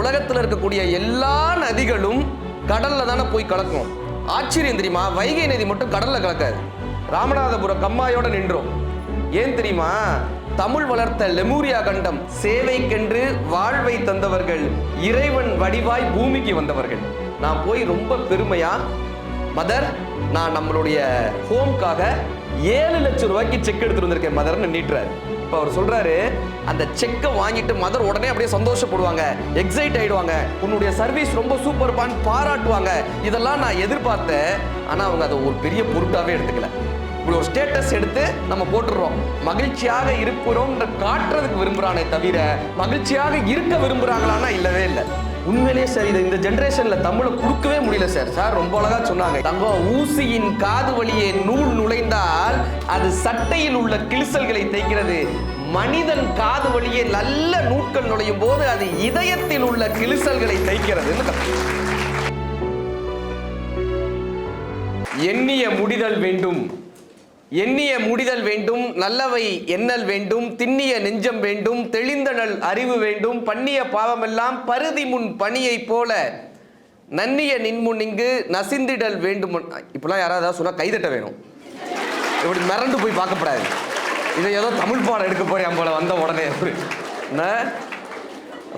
உலகத்தில் இருக்கக்கூடிய எல்லா நதிகளும் கடல்ல தானே போய் கலக்கும். ஆச்சரியம் தெரியுமா? வைகை நதி மட்டும் கடல்ல கலக்காது. ராமநாதபுரம் கம்மாயோட நின்றோம். ஏன் தெரியுமா? தமிழ் வளர்த்த லெமூரியா கண்டம் சேவைக்கென்று வாழ்வை தந்தவர்கள் இறைவன் வடிவாய் பூமிக்கு வந்தவர்கள். நான் போய் ரொம்ப பெருமையா மதர் நான் நம்மளுடைய ஹோம்காக ஏழு லட்சம் ரூபாய்க்கு செக் எடுத்துட்டு வந்திருக்கேன் மதர்னு நீட்டுறாரு. இப்போ அவர் சொல்றாரு அந்த செக்கை வாங்கிட்டு மதர் உடனே அப்படியே சந்தோஷப்படுவாங்க எக்ஸைட் ஆயிடுவாங்க. உன்னுடைய சர்வீஸ் ரொம்ப சூப்பர்பான்னு பாராட்டுவாங்க. இதெல்லாம் நான் எதிர்பார்த்தேன் ஆனால் அவங்க அதை ஒரு பெரிய பொருட்டாகவே எடுத்துக்கல. இப்படி ஒரு ஸ்டேட்டஸ் எடுத்து நம்ம போட்டுடுறோம். மகிழ்ச்சியாக இருக்கிறோம்ன்ற காட்டுறதுக்கு விரும்புகிறானே தவிர மகிழ்ச்சியாக இருக்க விரும்புகிறாங்களான்னா இல்லவே இல்லை. உண்மையிலே சார் இது இந்த ஜென்ரேஷன்ல தமிழை கொடுக்கவே முடியல சார். சார் ரொம்ப அழகா சொன்னாங்க. தங்கம் ஊசியின் காது வழியே நூல் நுழைந்தால் அது சட்டையில் உள்ள கிழிசல்களை தைக்கிறது மனிதன் காது வழியே நல்ல நூட்கள் நுழையும் போது அது இதயத்தில் உள்ள கிழிசல்களை தைக்கிறதுன்னு எண்ணிய முடிதல் வேண்டும். எண்ணிய முடிதல் வேண்டும் நல்லவை எண்ணல் வேண்டும் திண்ணிய நெஞ்சம் வேண்டும் தெளிந்தனல் அறிவு வேண்டும் பண்ணிய பாவமெல்லாம் பருதி முன் பணியைப் போல நன்னிய நின்முன் இங்கு நசிந்திடல் வேண்டும் இப்பெல்லாம் யாராவது சொன்னால் கைதட்ட வேணும். இப்படி மிரண்டு போய் பார்க்கப்படாது. இதை ஏதோ தமிழ் பாடம் எடுக்க போறேன் போல வந்த உடனே. என்ன?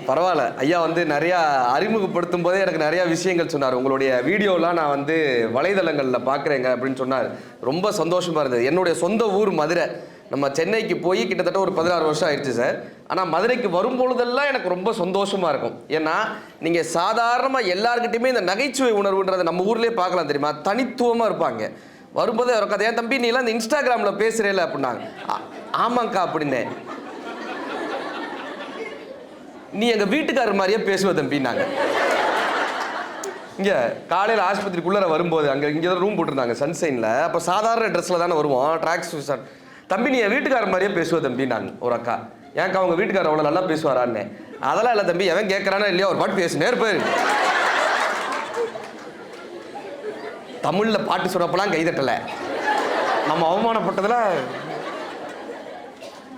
பரவாயில்ல. ஐயா வந்து நிறையா அறிமுகப்படுத்தும் போதே எனக்கு நிறையா விஷயங்கள் சொன்னார். உங்களுடைய வீடியோலாம் நான் வந்து வலைதளங்களில் பார்க்குறேங்க அப்படின்னு சொன்னார். ரொம்ப சந்தோஷமாக இருந்தது. என்னுடைய சொந்த ஊர் மதுரை. நம்ம சென்னைக்கு போய் கிட்டத்தட்ட ஒரு பதினாறு வருஷம் ஆயிடுச்சு சார். ஆனால் மதுரைக்கு வரும்பொழுதெல்லாம் எனக்கு ரொம்ப சந்தோஷமாக இருக்கும். ஏன்னா நீங்கள் சாதாரணமாக எல்லாருக்கிட்டையுமே இந்த நகைச்சுவை உணர்வுன்றதை நம்ம ஊர்லேயே பார்க்கலாம் தெரியுமா? தனித்துவமாக இருப்பாங்க. வரும்போதே ஒரு கதை என் தம்பி நீலாம் இந்த இன்ஸ்டாகிராமில் பேசுகிறேல அப்படின்னாங்க. ஆமாங்க்கா அப்படின்னேன். நீ எங்கள் வீட்டுக்காரர் மாதிரியே பேசுவ தம்பின்னாங்க இங்கே காலையில் ஆஸ்பத்திரிக்குள்ளே வரும்போது அங்கே இங்கே தான் ரூம் போட்டிருந்தாங்க சன்சைனில் அப்போ சாதாரண ட்ரெஸ்ஸில் தானே வருவோம் ட்ராக்ஸ் ஷர்ட் தம்பி நீ என் வீட்டுக்காரர் மாதிரியே பேசுவ தம்பின்னாங்க ஒரு அக்கா. ஏன்க்கா அவங்க வீட்டுக்காரர் அவ்வளோ நல்லா பேசுவாரான்னு. அதெல்லாம் இல்லை தம்பி எவன் கேட்குறானா இல்லையோ ஒரு பாட்டு பேசு நேர் தமிழில் பாட்டு சொன்னப்பெல்லாம் கைதட்டலை நம்ம அவமானப்பட்டதில்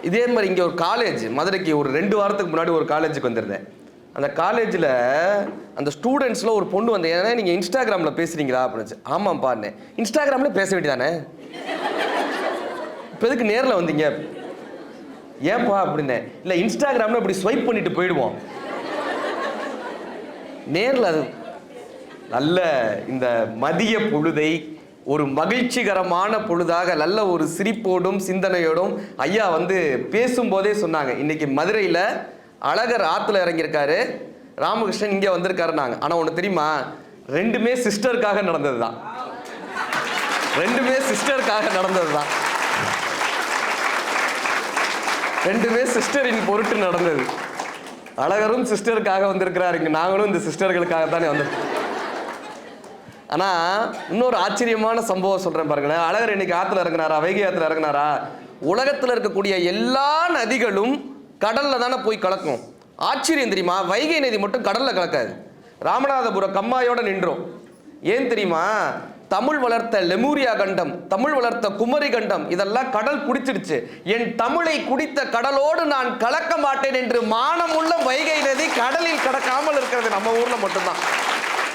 இதே மாதிரி இங்கே ஒரு காலேஜ் மதுரைக்கு ஒரு ரெண்டு வாரத்துக்கு முன்னாடி ஒரு காலேஜுக்கு வந்திருந்தேன். அந்த காலேஜில் அந்த ஸ்டூடெண்ட்ஸில் ஒரு பொண்ணு வந்து ஏன்னா நீங்கள் இன்ஸ்டாகிராமில் பேசுகிறீங்களா அப்படின்னு பாருனே இன்ஸ்டாகிராமில் பேச வேண்டியதானே? இப்போ எதுக்கு நேரில் வந்தீங்க? ஏன்பா அப்படின்னேன். இல்லை இன்ஸ்டாகிராமில் இப்படி ஸ்வைப் பண்ணிட்டு போயிடுவோம். நேரில் அது நல்ல இந்த மதிய பொழுதை ஒரு மகிழ்ச்சிகரமான பொழுதாக நல்ல ஒரு சிரிப்போடும் சிந்தனையோடும் ஐயா வந்து பேசும்போதே சொன்னாங்க. இன்னைக்கு மதுரையில் அழகர் ஆற்றுல இறங்கியிருக்காரு. ராமகிருஷ்ணன் இங்கே வந்திருக்காருனாங்க ஆனால் ஒன்று தெரியுமா? ரெண்டுமே சிஸ்டருக்காக நடந்தது தான் ரெண்டுமே சிஸ்டருக்காக நடந்தது தான் ரெண்டுமே சிஸ்டரின் பொருட்டு நடந்தது. அழகரும் சிஸ்டருக்காக வந்திருக்கிறாருங்க நாங்களும் இந்த சிஸ்டர்களுக்காக தானே வந்திருக்கோம். ஆனால் இன்னொரு ஆச்சரியமான சம்பவம் சொல்கிறேன் பாருங்களேன். அழகர் இன்னைக்கு ஆற்றுல இறங்குனாரா? வைகை ஆற்றுல இறங்குனாரா? உலகத்தில் இருக்கக்கூடிய எல்லா நதிகளும் கடலில் தானே போய் கலக்கும். ஆச்சரியம் தெரியுமா? வைகை நதி மட்டும் கடலில் கலக்காது. ராமநாதபுரம் கம்மாயோட நின்றோம். ஏன் தெரியுமா? தமிழ் வளர்த்த லெமூரியா கண்டம் தமிழ் வளர்த்த குமரி கண்டம் இதெல்லாம் கடல் குடிச்சிடுச்சு. என் தமிழை குடித்த கடலோடு நான் கலக்க மாட்டேன் என்று மானமுள்ள வைகை நதி கடலில் கடக்காமல் இருக்கிறது நம்ம ஊர்ல மட்டும்தான்.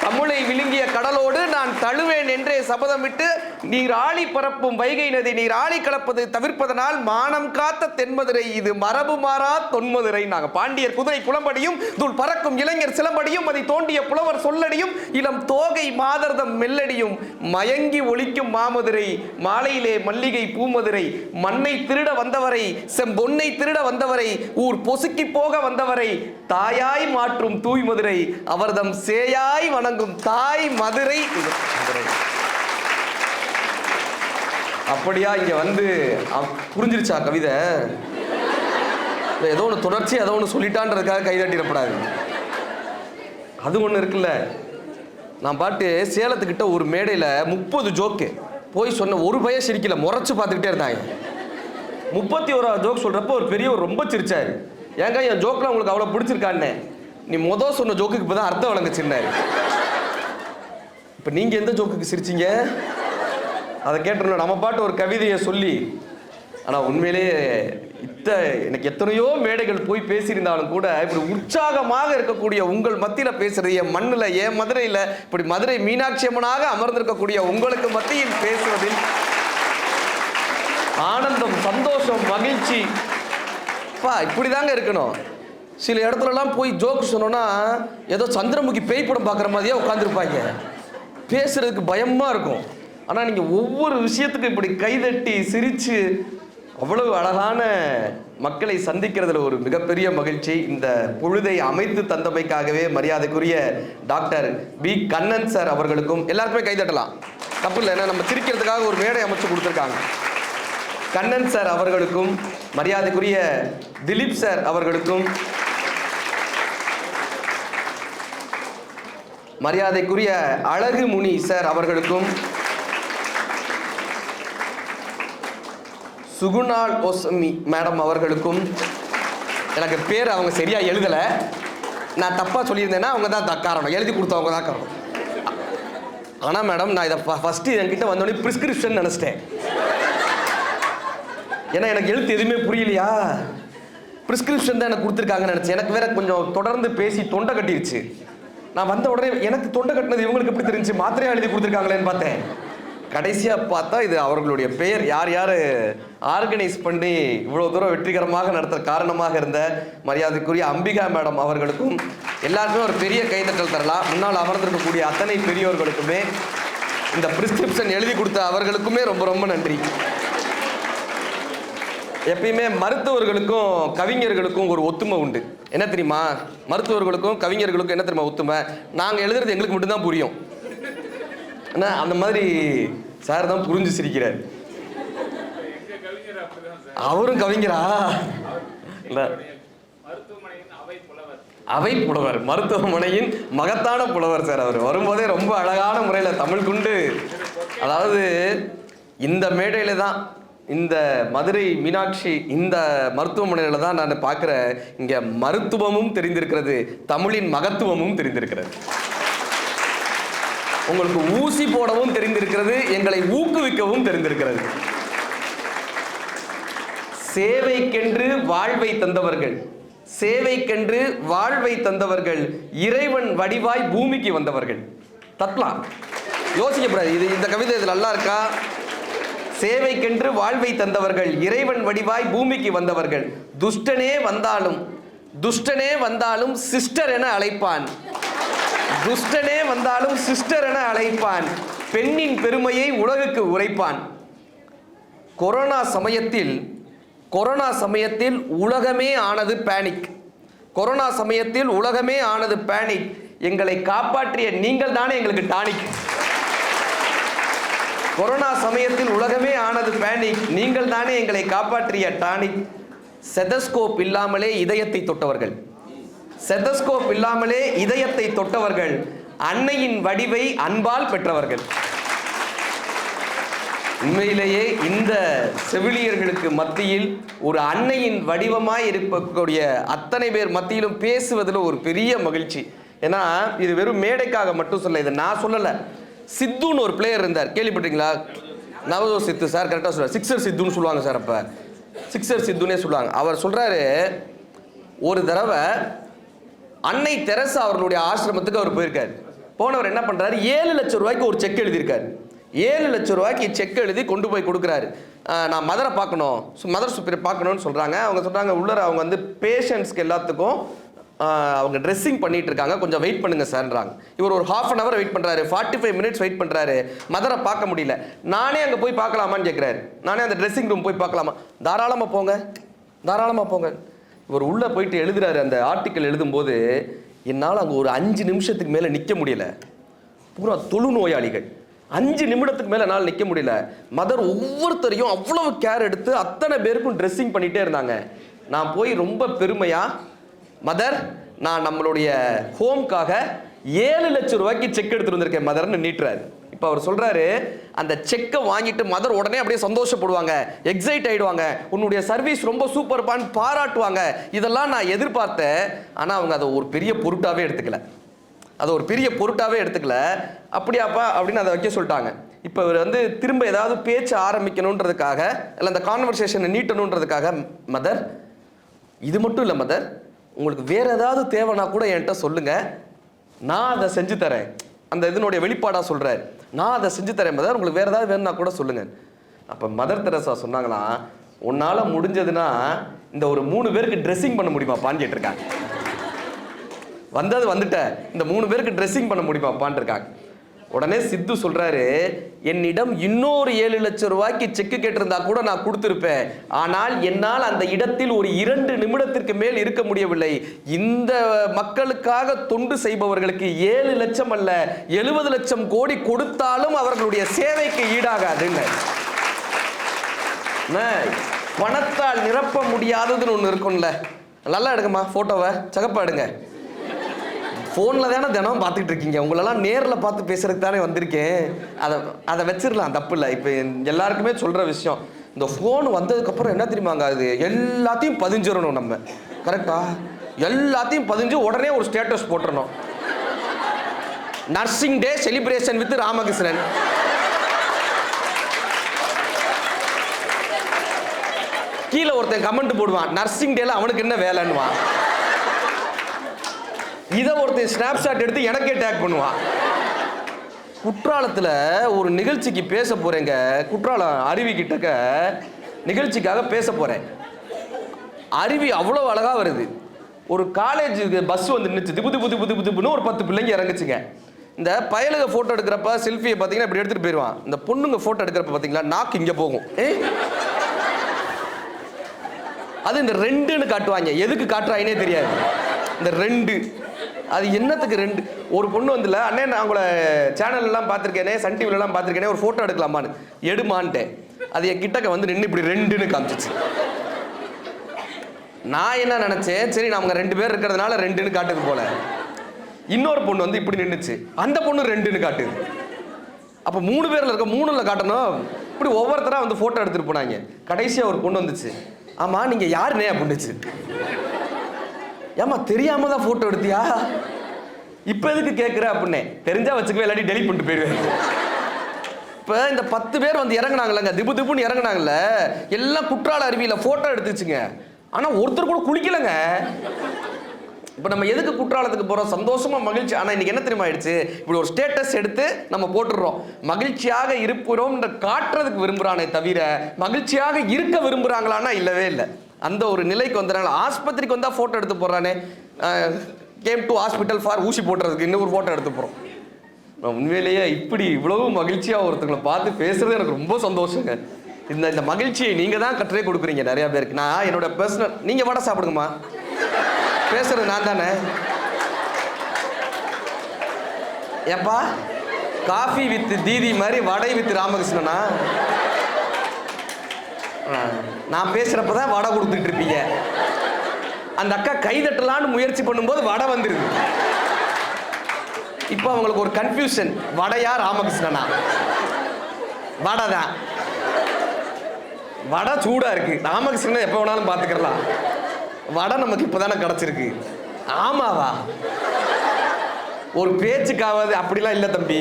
தமிழை விழுங்கிய கடலோடு நான் தழுவேன் என்றே சபதமிட்டு நீர் ஆழி பரப்பும் வைகை நதி நீர் ஆழி கலப்பது தவிர்ப்பதனால் மானம் காத்த தென்மதுரை இது மரபு மாறா தொன்மதுரை நாங்கள் பாண்டியர் குதிரை குளம்படியும் தூள் பறக்கும் இளைஞர் சிலம்படியும் அதை தோண்டிய புலவர் சொல்லடியும் இளம் தோகை மாதர்தம் மெல்லடியும் மயங்கி ஒழிக்கும் மாமதுரை மாலையிலே மல்லிகை பூமதுரை மண்ணை திருட வந்தவரை செம்பொன்னை திருட வந்தவரை ஊர் பொசுக்கி போக வந்தவரை தாயாய் மாற்றும் தூய்மதுரை அவர்தம் சேயாய் வன வணங்கும் தாய் மதுரை இது. மதுரை அப்படியா இங்க வந்து புரிஞ்சிருச்சா கவிதை? ஏதோ ஒன்று தொடர்ச்சி ஏதோ ஒன்று சொல்லிட்டான்றதுக்காக கைதாட்டிடப்படாது அது ஒன்று இருக்குல்ல. நான் பாட்டு சேலத்துக்கிட்ட ஒரு மேடையில் முப்பது ஜோக்கு. போய் சொன்ன ஒரு பையன் சிரிக்கல முறைச்சு பார்த்துக்கிட்டே இருந்தாங்க முப்பத்தி ஓராவது ஜோக் சொல்கிறப்போ ஒரு பெரியவர் ரொம்ப சிரிச்சாரு. ஏங்க என் ஜோக்கில் உங்களுக்கு அவ்வளோ பிடிச்சிருக்கான்னு. நீ மொதல் சொன்ன ஜோக்குக்கு இப்போ தான் அர்த்தம் வழங்குச்சுன்னாரு இப்போ நீங்கள் எந்த ஜோக்குக்கு சிரிச்சீங்க? அதை கேட்டுருந்தோம் நம்ம பாட்டு ஒரு கவிதையை சொல்லி ஆனால் உண்மையிலேயே இத்த எனக்கு எத்தனையோ மேடைகள் போய் பேசியிருந்தாலும் கூட இப்படி உற்சாகமாக இருக்கக்கூடிய உங்கள் மத்தியில் பேசுகிறது என் மண்ணில் என் மதுரையில் இப்படி மதுரை மீனாட்சி அம்மனாக அமர்ந்திருக்கக்கூடிய உங்களுக்கு மத்தியில் பேசுவதில் ஆனந்தம் சந்தோஷம் மகிழ்ச்சி. பா இப்படிதாங்க இருக்கணும். சில இடத்துலலாம் போய் ஜோக்கு சொன்னோன்னா ஏதோ சந்திரமுகி பேய் படம் பார்க்குற மாதிரியே உட்காந்துருப்பாங்க பேசுறதுக்கு பயமா இருக்கும். ஆனால் நீங்கள் ஒவ்வொரு விஷயத்துக்கும் இப்படி கைதட்டி சிரிச்சு அவ்வளவு அழகான மக்களை சந்திக்கிறதுல ஒரு மிகப்பெரிய மகிழ்ச்சி. இந்த பொழுதை அமைத்து தந்தமைக்காகவே மரியாதைக்குரிய டாக்டர் பி. கண்ணன் சார் அவர்களுக்கும் எல்லாருக்குமே கைதட்டலாம். தப்பு இல்லை ஏன்னா நம்ம சிரிக்கிறதுக்காக ஒரு மேடை அமைச்சு கொடுத்துருக்காங்க. கண்ணன் சார் அவர்களுக்கும் மரியாதைக்குரிய திலீப் சார் அவர்களுக்கும் மரியாதைக்குரிய அழகு முனி சார் அவர்களுக்கும் சுகுணால் ஓசமி மேடம் அவர்களுக்கும் எனக்கு பேர் அவங்க சரியாக எழுதலை. நான் தப்பாக சொல்லியிருந்தேன்னா அவங்க தான் காரணம். எழுதி கொடுத்தவங்க தான் காரணம். ஆனால் மேடம் நான் இதை ஃபஸ்ட்டு என்கிட்ட வந்தோடனே ப்ரிஸ்கிரிப்ஷன் நினச்சிட்டேன். ஏன்னா எனக்கு எழுத்து எதுவுமே புரியலையா? ப்ரிஸ்கிரிப்ஷன் தான் எனக்கு கொடுத்துருக்காங்கன்னு நினச்சேன். எனக்கு வேற கொஞ்சம் தொடர்ந்து பேசி தொண்டை கட்டிருச்சு. நான் வந்த உடனே எனக்கு தொண்டை கட்டினது இவங்களுக்கு எப்படி தெரிஞ்சு மாத்திரையா எழுதி கொடுத்துருக்காங்களேன்னு பார்த்தேன். கடைசியாக பார்த்தா இது அவர்களுடைய பெயர். யார் யார் ஆர்கனைஸ் பண்ணி இவ்வளோ தூரம் வெற்றிகரமாக நடத்த காரணமாக இருந்த மரியாதைக்குரிய அம்பிகா மேடம் அவர்களுக்கும் எல்லாருக்குமே ஒரு பெரிய கைதட்டல் தரலாம். முன்னால் அமர்ந்திருக்கக்கூடிய அத்தனை பெரியோர்களுக்குமே இந்த பிரிஸ்கிரிப்ஷன் எழுதி கொடுத்த அவர்களுக்குமே ரொம்ப ரொம்ப நன்றி. எப்பயுமே மருத்துவர்களுக்கும் கவிஞர்களுக்கும் ஒரு ஒத்துமை உண்டு. என்ன தெரியுமா? மருத்துவர்களுக்கும் கவிஞர்களுக்கும் என்ன தெரியுமா ஒத்துமை? நாங்கள் எழுதுறது எங்களுக்கு மட்டும்தான் புரியும். ஆனால் அந்த மாதிரி சார் தான் புரிஞ்சு சிரிக்கிறார். அவரும் கவிஞரா? அவை புலவர் மருத்துவமனையின் மகத்தான புலவர் சார் அவர். வரும்போதே ரொம்ப அழகான முறையில் தமிழ் குண்டு. அதாவது இந்த மேடையில் தான் இந்த மதுரை மீனாட்சி இந்த மருத்துவமனையில் தான் நான் பார்க்குறேன் இங்கே மருத்துவமும் தெரிந்திருக்கிறது தமிழின் மகத்துவமும் தெரிந்திருக்கிறது. உங்களுக்கு ஊசி போடவும் தெரிந்திருக்கிறது எங்களை ஊக்குவிக்கவும் தெரிந்திருக்கிறது. சேவைக்கென்று வாழ்வை தந்தவர்கள் சேவைக்கென்று வாழ்வை தந்தவர்கள் இறைவன் வடிவாய் பூமிக்கு வந்தவர்கள். தத்லா யோசிக்கப்படாது இது இந்த கவிதை இது நல்லா இருக்கா? சேவைக்கென்று வாழ்வை தந்தவர்கள் இறைவன் வடிவாய் பூமிக்கு வந்தவர்கள். துஷ்டனே வந்தாலும் துஷ்டனே வந்தாலும் சிஸ்டர் என அழைப்பான். துஷ்டனே வந்தாலும் சிஸ்டர் என அழைப்பான். பெண்ணின் பெருமையை உலகுக்கு உரைப்பான். கொரோனா சமயத்தில் கொரோனா சமயத்தில் உலகமே ஆனது பேனிக் கொரோனா சமயத்தில் உலகமே ஆனது பேனிக் எங்களை காப்பாற்றிய நீங்கள் தானே எங்களுக்கு டானிக் கொரோனா சமயத்தில் உலகமே ஆனது பேனிக் நீங்கள் தானே எங்களை காப்பாற்றிய டானிக் செதஸ்கோப் இல்லாமலே இதயத்தை தொட்டவர்கள். செதஸ்கோப் இல்லாமலே இதயத்தை தொட்டவர்கள். அன்னையின் வடிவை அன்பால் பெற்றவர்கள். உண்மையிலேயே இந்த செவிலியர்களுக்கு மத்தியில் ஒரு அன்னையின் வடிவமாய் இருக்கக்கூடிய அத்தனை பேர் மத்தியிலும் பேசுவதில் ஒரு பெரிய மகிழ்ச்சி. ஏன்னா இது வெறும் மேடைக்காக மட்டும் சொல்ல இதை நான் சொல்லலை. சித்துன்னு ஒரு பிளேயர் இருந்தார். கேள்விப்பட்டீங்களா நவதோ சித்து சார் கரெக்டாக சொல்றாரு. சிக்ஸர் சித்துன்னு சொல்லுவாங்க சார் அப்போ. சிக்ஸர் சித்துனே சொல்லுவாங்க. அவர் சொல்கிறாரு ஒரு தடவை அன்னை தெரசா அவர்களுடைய ஆசிரமத்துக்கு அவர் போயிருக்காரு. போனவர் என்ன பண்ணுறாரு ஏழு லட்சம் ரூபாய்க்கு ஒரு செக் எழுதியிருக்காரு. ஏழு லட்சம் ரூபாய்க்கு செக் எழுதி கொண்டு போய் கொடுக்குறாரு. நான் மதரை பார்க்கணும். மதர் சுப்பீரை பார்க்கணும்னு சொல்கிறாங்க அவங்க சொல்கிறாங்க உள்ளர அவங்க வந்து பேஷண்ட்ஸ்க்கு எல்லாத்துக்கும் அவங்க ட்ரெஸ்ஸிங் பண்ணிட்டு இருக்காங்க கொஞ்சம் வெயிட் பண்ணுங்க சார்ன்றாங்க இவர் ஒரு ஹாஃப் அன் அவர் வெயிட் பண்ணுறாரு ஃபார்ட்டி ஃபைவ் மினிட்ஸ் வெயிட் பண்ணுறாரு மதரை பார்க்க முடியல. நானே அங்கே போய் பார்க்கலாமான்னு கேட்குறாரு நானே அந்த ட்ரெஸ்ஸிங் ரூம் போய் பார்க்கலாமா? தாராளமாக போங்க. தாராளமாக போங்க. இவர் உள்ளே போயிட்டு எழுதுறாரு அந்த ஆர்டிக்கல் எழுதும்போது என்னால் அங்கே ஒரு அஞ்சு நிமிஷத்துக்கு மேலே நிற்க முடியல. பூரா தொழுநோயாளிகள் அஞ்சு நிமிடத்துக்கு மேலே என்னால் நிற்க முடியல. மதர் ஒவ்வொருத்தரையும் அவ்வளவு கேர் எடுத்து அத்தனை பேருக்கும் ட்ரெஸ்ஸிங் பண்ணிகிட்டே இருந்தாங்க. நான் போய் ரொம்ப பெருமையாக மதர் நான் நம்மளுடைய ஹோம்க்காக ஏழு லட்சம் ரூபாய்க்கு செக் எடுத்துட்டு வந்திருக்கேன் மதர்னு நீட்டுறாரு. இப்போ அவர் சொல்றாரு அந்த செக்கை வாங்கிட்டு மதர் உடனே அப்படியே சந்தோஷப்படுவாங்க எக்ஸைட் ஆயிடுவாங்க உன்னுடைய சர்வீஸ் ரொம்ப சூப்பர்பான்னு பாராட்டுவாங்க. இதெல்லாம் நான் எதிர்பார்த்தேன் ஆனால் அவங்க அதை ஒரு பெரிய பொருட்டாவே எடுத்துக்கல. அதை ஒரு பெரிய பொருட்டாவே எடுத்துக்கல. அப்படியாப்பா அப்படின்னு அதை வைக்க சொல்லிட்டாங்க. இப்போ இவர் வந்து திரும்ப ஏதாவது பேச்சு ஆரம்பிக்கணுன்றதுக்காக இல்லை அந்த கான்வர்சேஷனை நீட்டணுன்றதுக்காக மதர் இது மட்டும் இல்லை மதர் உங்களுக்கு வேற ஏதாவது தேவைன்னா கூட என்கிட்ட சொல்லுங்க. நான் அதை செஞ்சு தரேன். அந்த இதனுடைய வெளிப்பாடாக சொல்கிறேன் நான் அதை செஞ்சு தரேன் மதர் உங்களுக்கு வேறு ஏதாவது வேணும்னா கூட சொல்லுங்க. அப்போ மதர் தெரசா சொன்னாங்களாம் உன்னால் முடிஞ்சதுன்னா இந்த ஒரு மூணு பேருக்கு ட்ரெஸ்ஸிங் பண்ண முடியுமாப்பான்னு கேட்டிருக்காங்க. வந்தது வந்துட்ட. இந்த மூணு பேருக்கு ட்ரெஸ்ஸிங் பண்ண முடியுமாப்பான்னு இருக்காங்க. உடனே சித்து சொல்றாரு என்னிடம் இன்னொரு ஏழு லட்சம் ரூபாய்க்கு செக்கு கேட்டிருந்தா கூட நான் கொடுத்துருப்பேன். ஆனால் என்னால் அந்த இடத்தில் ஒரு இரண்டு நிமிடத்திற்கு மேல் இருக்க முடியவில்லை. இந்த மக்களுக்காக தொண்டு செய்பவர்களுக்கு ஏழு லட்சம் அல்ல எழுபது லட்சம் கோடி கொடுத்தாலும் அவர்களுடைய சேவைக்கு ஈடாகாதுன்னு. பணத்தால் நிரப்ப முடியாததுன்னு ஒன்று இருக்கும்ல. நல்லா எடுங்கம்மா ஃபோட்டோவை சகப்பா எடுங்க ஃபோனில் தானே தினம் பார்த்துக்கிட்டு இருக்கீங்க. உங்களெல்லாம் நேரில் பார்த்து பேசுறதுக்கு தானே வந்திருக்கேன். அதை அதை வச்சிடலாம் தப்பு இல்லை. இப்போ எல்லாருக்குமே சொல்கிற விஷயம். இந்த ஃபோன் வந்ததுக்கப்புறம் என்ன தெரியுமாங்க அது எல்லாத்தையும் பதிஞ்சிடணும் நம்ம. கரெக்டா எல்லாத்தையும் பதிஞ்சு உடனே ஒரு ஸ்டேட்டஸ் போட்டுறணும். Nursing day celebration with Ramakrishnan கீழே ஒருத்தன் கமெண்ட் போடுவான் நர்சிங் டேல அவனுக்கு என்ன வேலைன்னுவான்? இதை ஒருத்தன் ஸ்னாப்ஷாட் எடுத்து எனக்கே டேக் பண்ணுவான். குற்றாலத்தில் ஒரு நிகழ்ச்சிக்கு பேச போகிறேங்க குற்றாலம் அருவி கிட்டக்க நிகழ்ச்சிக்காக பேச போகிறேன் அருவி அவ்வளோ அழகாக வருது. ஒரு காலேஜ் பஸ் வந்து நின்றுச்சு திபு திபு திபு திபு திபுன்னு ஒரு பத்து பிள்ளைங்க இறங்குச்சுங்க. இந்த பயலுக ஃபோட்டோ எடுக்கிறப்ப செல்ஃபியை பார்த்தீங்கன்னா இப்படி எடுத்துகிட்டு போயிடுவான் இந்த பொண்ணுங்க ஃபோட்டோ எடுக்கிறப்ப பார்த்தீங்களா நாக்கு இங்கே போகும். அது இந்த ரெண்டுன்னு காட்டுவாங்க. எதுக்கு காட்டுறாங்கன்னே தெரியாது. இந்த ரெண்டு. அது என்னத்துக்கு ரெண்டு ஒரு பொண்ணு வந்துல அண்ணே நான் உங்களை சேனல் எல்லாம் பார்த்துருக்கேனே சன் டிவில எல்லாம் பார்த்துருக்கேனே ஒரு ஃபோட்டோ எடுக்கலாமான்னு. எடுமான்ட்டேன். அது என் கிட்டக்க வந்து நின்று இப்படி ரெண்டுன்னு காமிச்சிச்சு. நான் என்ன நினச்சேன்? சரி நம்ம ரெண்டு பேர் இருக்கிறதுனால ரெண்டுன்னு காட்டுது போல. இன்னொரு பொண்ணு வந்து இப்படி நின்றுச்சு அந்த பொண்ணு ரெண்டுன்னு காட்டுது. அப்போ மூணு பேரில் இருக்க மூணுல காட்டணும். இப்படி ஒவ்வொருத்தராக வந்து ஃபோட்டோ எடுத்துகிட்டு போனாங்க. கடைசியாக ஒரு பொண்ணு வந்துச்சு. ஆமாம் நீங்கள் யாருனே? அப்படின்னுச்சு. ஏமா தெரியாம தான் ஃபோட்டோ எடுத்தியா? இப்போ எதுக்கு கேட்குற அப்படின்னே. தெரிஞ்சா வச்சுக்கவே இல்லாட்டி டெலிட் பண்ணிட்டு போயிடுவேன். இப்போ இந்த பத்து பேர் வந்து இறங்குனாங்களேங்க திபு திபுன்னு இறங்குனாங்கல்ல எல்லாம் குற்றால அருவியில் ஃபோட்டோ எடுத்துச்சுங்க. ஆனால் ஒருத்தர் கூட குளிக்கலைங்க. இப்போ நம்ம எதுக்கு குற்றாலத்துக்கு போகிறோம் சந்தோஷமாக மகிழ்ச்சி. ஆனால் இன்னைக்கு என்ன தெரியுமா ஆயிடுச்சு? இப்படி ஒரு ஸ்டேட்டஸ் எடுத்து நம்ம போட்டுடுறோம். மகிழ்ச்சியாக இருக்கிறோம்ன்ற காட்டுறதுக்கு விரும்புகிறானே தவிர மகிழ்ச்சியாக இருக்க விரும்புகிறாங்களான்னா இல்லவே இல்லை. அந்த ஒரு நிலைக்கு வந்துடுறாங்க ஆஸ்பத்திரிக்கு வந்தால் ஃபோட்டோ எடுத்து போடுறானே. கேம் டு ஹாஸ்பிட்டல் ஃபார் ஊசி போட்டுறதுக்கு இன்னொரு ஃபோட்டோ எடுத்து போகிறோம் நான் உண்மையிலேயே இப்படி இவ்வளவு மகிழ்ச்சியாக ஒருத்தங்களை பார்த்து பேசுறது எனக்கு ரொம்ப சந்தோஷங்க. இந்த இந்த மகிழ்ச்சியை நீங்கள் தான் கற்றே கொடுக்குறீங்க நிறைய பேருக்கு. நான் என்னோட பர்சனல் நீங்கள் வடை சாப்பிடுங்கம்மா. பேசுறது நான் தானே. ஏப்பா காஃபி வித் தீதி மாதிரி வடை வித் ராமகிருஷ்ணனா? நான் பேசுறப்ப தான் வடை கொடுத்துட்டு இருப்பீங்க அந்த அக்கா கை தட்டலான்னு முயற்சி பண்ணும்போது வடை வந்துருது. இப்போ அவங்களுக்கு ஒரு கன்ஃபியூஷன் வடையா ராமகிருஷ்ணனா? வடை தான் வடை சூடாக இருக்கு. ராமகிருஷ்ணன் எப்போ வேணாலும் பார்த்துக்கலாம். வடை நமக்கு இப்போதானே கிடச்சிருக்கு. ஆமாவா? ஒரு பேச்சுக்காவது அப்படிலாம் இல்லை தம்பி.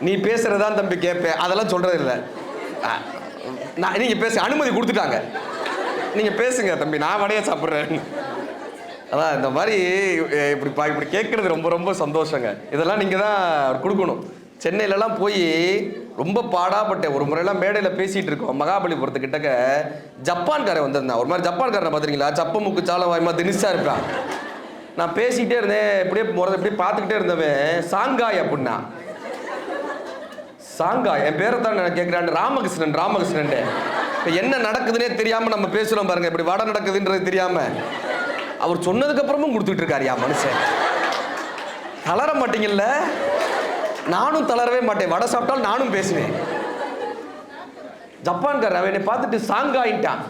நீ பேசுறதான் தம்பி கேட்பேன் அதெல்லாம் சொல்கிறது இல்லை ஆ, நான் நீங்கள் பேச அனுமதி கொடுத்துட்டாங்க. நீங்கள் பேசுங்க தம்பி நான் வடையை சாப்பிட்றேன். அதான் இந்த மாதிரி இப்படி பா இப்படி கேட்குறது ரொம்ப ரொம்ப சந்தோஷங்க. இதெல்லாம் நீங்கள் தான் கொடுக்கணும். சென்னையிலலாம் போய் ரொம்ப பாடாப்பட்டேன் ஒரு முறையெல்லாம் மேடையில் பேசிகிட்டு இருக்கோம். மகாபலிபுரத்துக்கிட்டக்க ஜப்பான்காரன் வந்திருந்தான். ஒரு மாதிரி ஜப்பான்காரனை பார்த்துருக்கீங்களா? சப்ப முக்கு சால வாயமாக தினிஷா இருப்பான். நான் பேசிக்கிட்டே இருந்தேன். இப்படியே முறை இப்படியே பார்த்துக்கிட்டே இருந்தவன் சாங்காய் அப்படின்னா. சாங்கா என் பேரை தான் கேட்குறான் ராமகிருஷ்ணன் ராமகிருஷ்ணன் இப்போ என்ன நடக்குதுன்னே தெரியாமல் நம்ம பேசுகிறோம் பாருங்க இப்படி வடை நடக்குதுன்றது தெரியாமல் அவர் சொன்னதுக்கப்புறமும் கொடுத்துட்டு இருக்காருயா மனுஷன். தளர மாட்டீங்கல்ல? நானும் தளரவே மாட்டேன். வடை சாப்பிட்டால் நானும் பேசுவேன். ஜப்பான்காரன் அவன் என்னை பார்த்துட்டு சாங்காயின்ட்டான்.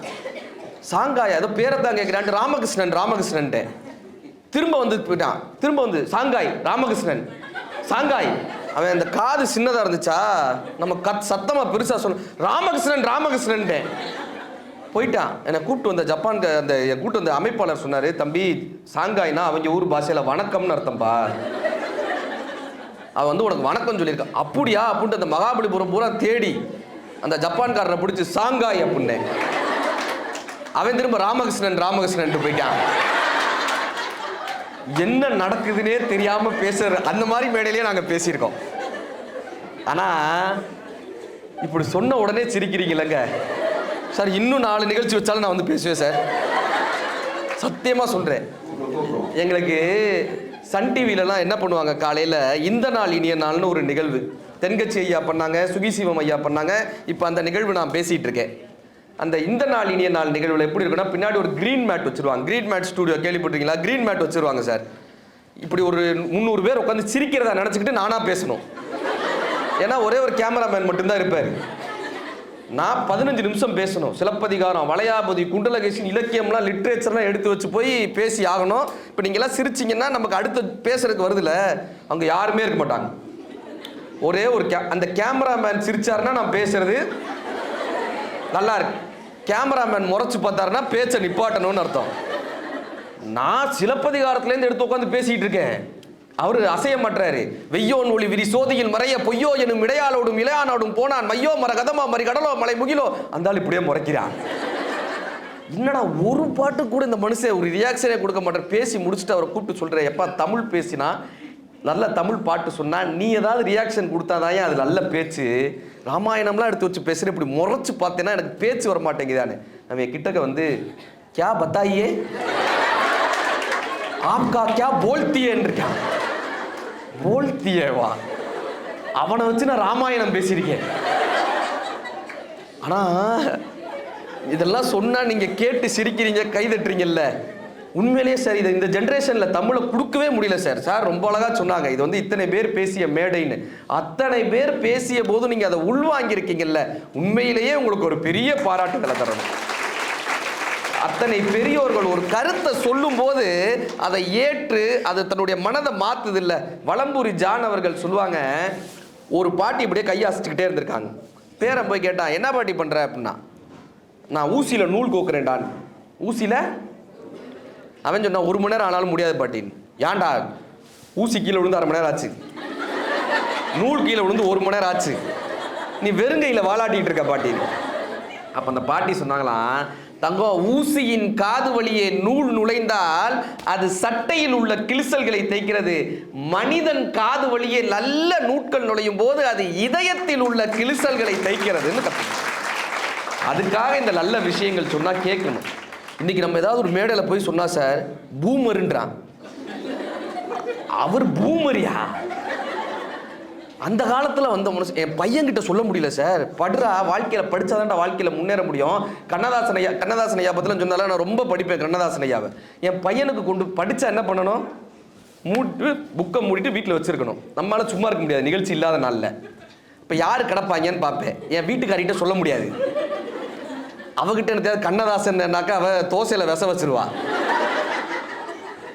சாங்காய் ஏதோ பேரை தான் கேட்குறான் ராமகிருஷ்ணன் ராமகிருஷ்ணன்ட்டு. திரும்ப வந்து போயிட்டான். திரும்ப வந்து சாங்காய் ராமகிருஷ்ணன். சாங்காய். அவன் அந்த காது சின்னதா இருந்துச்சா? நம்ம கத் சத்தமா பெருசா சொன்ன ராமகிருஷ்ணன் ராமகிருஷ்ணன்ட்டு. போயிட்டான். என்னை கூப்பிட்டு வந்த ஜப்பான் அந்த என் கூட்டு வந்த அமைப்பாளர் சொன்னாரு தம்பி சாங்காய்னா அவங்க ஊர் பாஷையில வணக்கம்னு அர்த்தம்பா அவன் வந்து உனக்கு வணக்கம் சொல்லியிருக்கான் அப்படியா? அப்படின்ட்டு அந்த மகாபலிபுரம் பூரா தேடி அந்த ஜப்பான்காரனை பிடிச்சி சாங்காய் அப்படின்னு. அவன் திரும்ப ராமகிருஷ்ணன் ராமகிருஷ்ணன் போயிட்டான். என்ன நடக்குதுன்னே தெரியாம பேசுற அந்த மாதிரி மேடையிலேயே நாங்க பேசியிருக்கோம். ஆனா இப்படி சொன்ன உடனே சிரிக்கிறீங்களங்க. சார் இன்னும் நாலு நிகழ்ச்சி வச்சாலும் நான் வந்து பேசுவேன் சார். சத்தியமா சொல்றேன். எங்களுக்கு சன் டிவிலலாம் என்ன பண்ணுவாங்க காலையில்? இந்த நாள் இனிய நாள்னு ஒரு நிகழ்வு. தென்கட்சி ஐயா பண்ணாங்க சுகிசிவம் ஐயா பண்ணாங்க. இப்போ அந்த நிகழ்வு நான் பேசிகிட்டு இருக்கேன். அந்த இந்த நாள் இனிய நாள் நிகழ்வில் எப்படி இருக்குன்னா பின்னாடி ஒரு க்ரீன் மேட் வச்சிருவாங்க. க்ரீன் மேட் ஸ்டூடியோ கேள்விப்பட்டிருக்கீங்களா? க்ரீன் மேட் வச்சிருவாங்க சார் இப்படி ஒரு முந்நூறு பேர் உட்காந்து சிரிக்கிறதா நினச்சிக்கிட்டு நானாக பேசணும். ஏன்னா ஒரே ஒரு கேமராமேன் மட்டும்தான் இருப்பார். நான் பதினஞ்சு நிமிஷம் பேசணும். சிலப்பதிகாரம் வளையாபதி குண்டலகேசன் இலக்கியம்லாம் லிட்ரேச்சர்லாம் எடுத்து வச்சு போய் பேசி ஆகணும். இப்போ நீங்கள்லாம் சிரிச்சிங்கன்னா நமக்கு அடுத்து பேசுறதுக்கு வருதுல்ல அங்கே யாருமே இருக்க மாட்டாங்க. ஒரே ஒரு கே அந்த கேமராமேன் சிரிச்சாருன்னா நான் பேசுறது நல்லா இருக்கு கேமராமேன் முறைச்சு பார்த்தாருன்னா பேச்சை நிப்பாட்டணும்னு அர்த்தம். நான் சிலப்பதிகாரத்துலேருந்து எடுத்து உட்காந்து பேசிகிட்டு இருக்கேன். அவர் அசைய மாட்டாரு வெய்யோன் ஒளி விரி சோதியில் மறைய பொய்யோ எனும் இடையாளோடும் இளையானோடும் போனான். மையோ மர கதமா மறி கடலோ மலை முகிலோ. அந்தாலும் இப்படியே முறைக்கிறான். என்னடா ஒரு பாட்டு கூட இந்த மனுஷன் ஒரு ரியாக்ஷனே கொடுக்க மாட்டேன் பேசி முடிச்சுட்டு அவரை கூப்பிட்டு சொல்கிறேன் எப்பா தமிழ் பேசினா நல்ல தமிழ் பாட்டு சொன்னா நீ ஏதாவது ரியாக்ஷன் கொடுத்தாதான் அது நல்ல பேச்சு? ராமாயணம்லாம் எடுத்து வச்சு பேசுகிற இப்படி முறைச்சு பார்த்தேன்னா எனக்கு பேச்சு வர மாட்டேங்குதானே நம்ம கிட்டக்க வந்து கே பத்தாயே ஆப்கா கே போல்த்தியேன்னு இருக்கான் போல்த்தியேவா? அவனை வச்சு நான் ராமாயணம் பேசியிருக்கேன். ஆனால் இதெல்லாம் சொன்னா நீங்கள் கேட்டு சிரிக்கிறீங்க கைதட்டுறீங்கல்ல உண்மையிலேயே சார் இது இந்த ஜென்ரேஷனில் தமிழை கொடுக்கவே முடியல சார். சார் ரொம்ப அழகாக சொன்னாங்க. இது வந்து இத்தனை பேர் பேசிய மேடைன்னு. அத்தனை பேர் பேசிய போது நீங்கள் அதை உள்வாங்கியிருக்கீங்கல்ல. உண்மையிலேயே உங்களுக்கு ஒரு பெரிய பாராட்டுகளை தரணும். அத்தனை பெரியோர்கள் ஒரு கருத்தை சொல்லும்போது அதை ஏற்று அது தன்னுடைய மனதை மாத்துது இல்ல வளம்பூரி ஜான் அவர்கள் சொல்லுவாங்க ஒரு பாட்டி இப்படியே கையை இருந்திருக்காங்க. பேரன் போய் கேட்டான் என்ன பாட்டி பண்ற? அப்படின்னா நான் ஊசியில நூல் கோக்குறேன்டான் ஊசியில அவன் சொன்னான் ஒரு மணி நேரம் ஆனாலும் முடியாது பாட்டின்னு ஏன்டா? ஊசி கீழே விழுந்து அரை மணி நேரம் ஆச்சு. நூல் கீழே விழுந்து ஒரு மணி நேரம் ஆச்சு. நீ வெறுங்கையில் வாலாட்டிட்டு இருக்க பாட்டின்னு அப்போ அந்த பாட்டி சொன்னாங்களாம் தங்கம் ஊசியின் காது வழியே நூல் நுழைந்தால் அது சட்டையில் உள்ள கிழிசல்களை தைக்கிறது மனிதன் காது வழியே நல்ல நூட்கள் நுழையும் போது அது இதயத்தில் உள்ள கிழிசல்களை தைக்கிறதுன்னு கத்து அதுக்காக இந்த நல்ல விஷயங்கள் சொன்னால் கேட்கணும். இன்னைக்கு நம்ம ஏதாவது ஒரு மேடையில் போய் சொன்னா சார் பூமருன்றான். அவர் பூமரியா? அந்த காலத்தில் வந்த மனுஷன் என் பையன்கிட்ட சொல்ல முடியல சார். படுறா வாழ்க்கையில் படிச்சாதான்டா வாழ்க்கையில் முன்னேற முடியும். கண்ணதாசன் ஐயா கண்ணதாசன் ஐயா பற்றிலாம் சொன்னால நான் ரொம்ப படிப்பேன் கண்ணதாசன் ஐயாவை. என் பையனுக்கு கொண்டு படித்தா என்ன பண்ணணும்? மூட்டு புக்கை மூடிட்டு வீட்டில் வச்சிருக்கணும். நம்மளால சும்மா இருக்க முடியாது நிகழ்ச்சி இல்லாத நாளில். இப்போ யார் கிடப்பாங்கன்னு பார்ப்பேன் என் வீட்டுக்காரிகிட்ட சொல்ல முடியாது. அவகிட்ட எனக்கு கண்ணதாசன்னாக்கா அவ தோசையில் விச வச்சிருவா.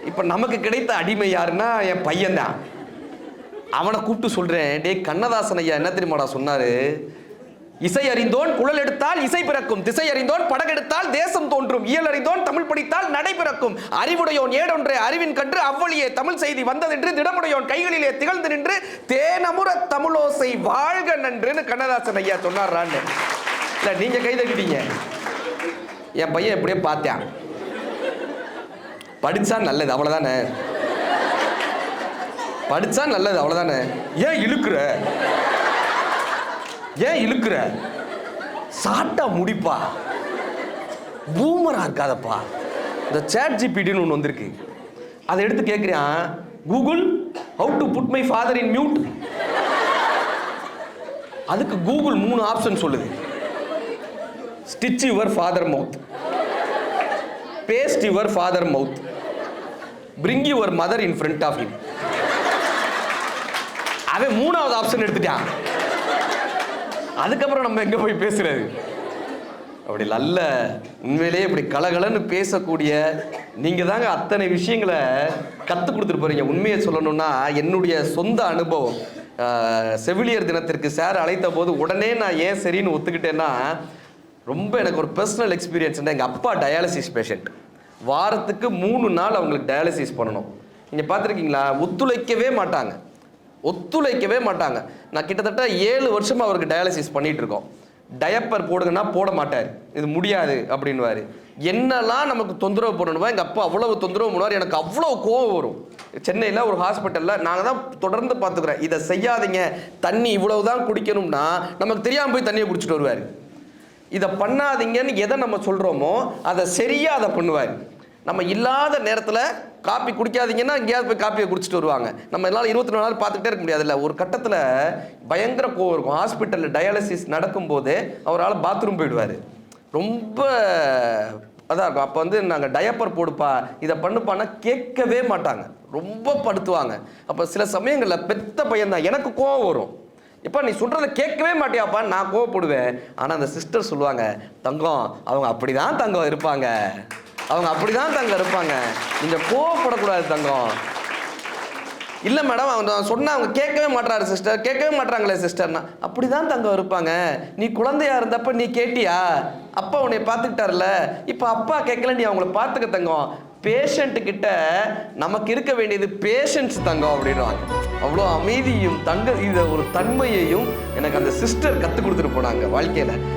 இப்போ நமக்கு கிடைத்த அடிமை யாருன்னா என் பையன்தான். அவனை கூப்பிட்டு சொல்கிறேன் டேய் கண்ணதாசன் ஐயா என்ன தெரியுமாடா சொன்னார்? இசை அறிந்தோன் குழல் எடுத்தால் இசை பிறக்கும் திசை அறிந்தோன் படகெடுத்தால் தேசம் தோன்றும் இயல் அறிந்தோன் தமிழ் படித்தால் நடை பிறக்கும். அறிவுடையோன் ஏடொன்றே அறிவின் கன்று அவ்வழியே தமிழ் செய்தி வந்ததென்று திடமுடையோன் கைகளிலே திகழ்ந்து நின்று தேனமுற தமிழோசை வாழ்க நன்றுன்னு கண்ணதாசன் ஐயா சொன்னார்றான்னு. இல்லை நீங்கள் கை தட்டிட்டீங்க என் பையன் எப்படியே பார்த்தேன். படித்தா நல்லது அவ்வளோதானே படித்தா நல்லது அவ்வளோதானே ஏன் இழுக்குற? ஏன் இழுக்குற? சாட்டா முடிப்பா. பூமரா இருக்காதப்பா. இந்த சேட் ஜிபிடின்னு ஒன்று வந்திருக்கு. அதை எடுத்து கேட்குறேன் Google how to put my father in mute அதுக்கு கூகுள் மூணு ஆப்ஷன் சொல்லுது. Stitch your father mouth paste your father mouth bring your mother in front of him அவன் மூணாவது ஆப்ஷன் எடுத்துட்டான். அதுக்கப்புறம் நம்ம எங்கே போய் பேசுறது? அப்படி நல்ல உண்மையிலேயே இப்படி கலகலன்னு பேசக்கூடிய நீங்கள் தாங்க அத்தனை விஷயங்களை கற்றுக் கொடுத்துட்டு போகிறீங்க உண்மையை சொல்லணும்னா என்னுடைய சொந்த அனுபவம். செவிலியர் தினத்திற்கு சார் அழைத்த போது உடனே நான் ஏன் சரின்னு ஒத்துக்கிட்டேன்னா ரொம்ப எனக்கு ஒரு பர்சனல் எக்ஸ்பீரியன்ஸ் எங்கள் அப்பா டயாலிசிஸ் பேஷண்ட் வாரத்துக்கு மூணு நாள் அவங்களுக்கு டயாலிசிஸ் பண்ணணும். நீங்கள் பார்த்துருக்கீங்களா? ஒத்துழைக்கவே மாட்டாங்க. ஒத்துழைக்கவே மாட்டாங்க. நான் கிட்டத்தட்ட ஏழு வருஷமாக அவருக்கு டயாலிசிஸ் பண்ணிட்டு இருக்கோம் டயப்பர் போடுங்கன்னா போட மாட்டார். இது முடியாது அப்படின்வாரு என்னெல்லாம் நமக்கு தொந்தரவு பண்ணணுமோ எங்கள் அப்பா அவ்வளவு தொந்தரவு பண்ணுவார். எனக்கு அவ்வளோ கோவம் வரும். சென்னையில் ஒரு ஹாஸ்பிட்டலில் நாங்கள் தான் தொடர்ந்து பார்த்துக்குறேன் இதை செய்யாதீங்க. தண்ணி இவ்வளவு தான் குடிக்கணும்னா நமக்கு தெரியாமல் போய் தண்ணியை குடிச்சிட்டு வருவார். இதை பண்ணாதீங்கன்னு எதை நம்ம சொல்கிறோமோ அதை சரியாக அதை பண்ணுவார். நம்ம இல்லாத நேரத்தில் காப்பி குடிக்காதீங்கன்னா எங்கேயாவது போய் காப்பியை குடிச்சிட்டு வருவாங்க. நம்ம எல்லாம் இருபத்தி நாலு நாள் பார்த்துக்கிட்டே இருக்க முடியாதுல்ல. ஒரு கட்டத்தில் பயங்கர கோவம் இருக்கும். ஹாஸ்பிட்டலில் டயாலிசிஸ் நடக்கும்போது அவரால் பாத்ரூம் போயிடுவார். ரொம்ப அதான் இருக்கும். அப்போ வந்து நாங்கள் டயப்பர் போடுப்பா இதை பண்ணுப்பான்னா கேட்கவே மாட்டாங்க. ரொம்ப படுத்துவாங்க. அப்போ சில சமயங்களில் பெத்த பையன் தான் எனக்கு கோவம் வரும். இப்போ நீ சொல்கிறத கேட்கவே மாட்டியாப்பா நான் கோவப்படுவேன். ஆனால் அந்த சிஸ்டர் சொல்லுவாங்க தங்கம் அவங்க அப்படி தான் தங்கம் இருப்பாங்க. அவங்க அப்படி தான் தங்கம் இருப்பாங்க. நீங்கள் கோவப்படக்கூடாது தங்கம். இல்லை மேடம் அவங்க சொன்னால் அவங்க கேட்கவே மாட்டாரு சிஸ்டர் கேட்கவே மாட்டாங்களே சிஸ்டர்னா அப்படி தான் தங்கம் இருப்பாங்க. நீ குழந்தையா இருந்தப்ப நீ கேட்டியா? அப்பா உன்னை பார்த்துக்கிட்டார்ல இப்போ அப்பா கேட்கல நீ அவங்கள பார்த்துக்க தங்கம். பேஷண்ட் கிட்ட நமக்கு இருக்க வேண்டியது பேஷன்ஸ் தங்கம் அப்படின்வாங்க அவ்வளோ அமைதியும் தங்க இதை ஒரு தன்மையையும் எனக்கு அந்த சிஸ்டர் கற்றுக் கொடுத்துட்டு போனாங்க வாழ்க்கையில்.